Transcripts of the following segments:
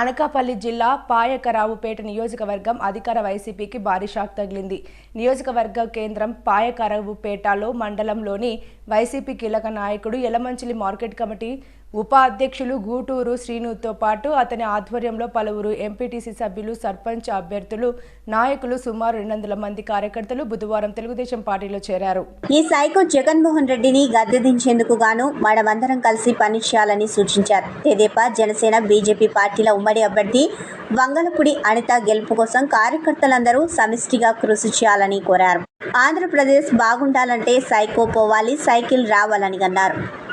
అనకాపల్లి జిల్లా పాయకరావుపేట నియోజకవర్గం అధికార వైసీపీకి భారీ షాక్ తగిలింది. నియోజకవర్గ కేంద్రం పాయకరావుపేటలో మండలంలోని వైసీపీ కీలక నాయకుడు ఎలమంచిలి మార్కెట్ కమిటీ ఉపాధ్యక్షులు గూటూరు శ్రీనుతో పాటు అతని ఆధ్వర్యంలో పలువురు ఎంపీటీసీ సభ్యులు సర్పంచ్ అభ్యర్థులు నాయకులు సుమారు రెండు వందల మంది కార్యకర్తలు బుధవారం తెలుగుదేశం పార్టీలో చేరారు. ఈ సైకో జగన్మోహన్ రెడ్డిని గద్దెదించేందుకు గాను మనమందరం కలిసి పనిచేయాలని సూచించారు. తెదేపా జనసేన బీజేపీ పార్టీల ఉమ్మడి అభ్యర్థి వంగలపూడి అనిత గెలుపు కోసం కార్యకర్తలందరూ సమిష్టిగా కృషి చేయాలని కోరారు. ఆంధ్రప్రదేశ్ బాగుండాలంటే సైకో పోవాలి సైకిల్ రావాలని అన్నారు.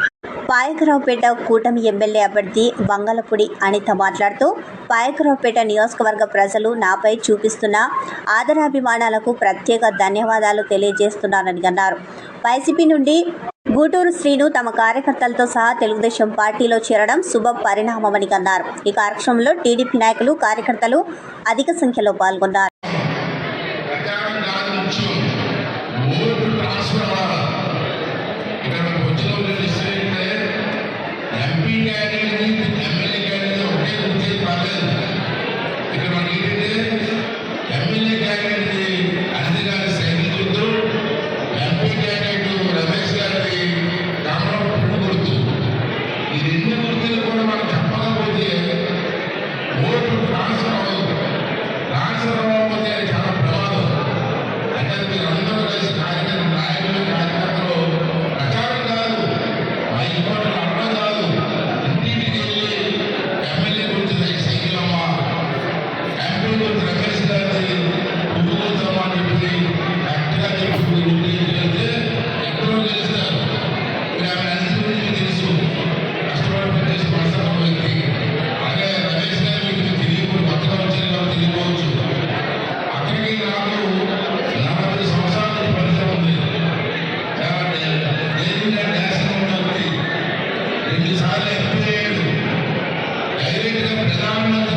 పాయకరావుపేట కూటమి ఎమ్మెల్యే అభ్యర్థి బంగళపూడి అనిత మాట్లాడుతూ పాయకరావుపేట నియోజకవర్గ ప్రజలు నాపై చూపిస్తున్న ఆదరాభిమానాలకు ప్రత్యేక ధన్యవాదాలు తెలియజేస్తున్నానని అన్నారు. వైసీపీ నుండి గూటూరు శ్రీను తమ కార్యకర్తలతో సహా తెలుగుదేశం పార్టీలో చేరడం శుభ పరిణామమని అన్నారు. ఈ కార్యక్రమంలో టీడీపీ నాయకులు కార్యకర్తలు అధిక సంఖ్యలో పాల్గొన్నారు. Amen. డైరెక్ట్గా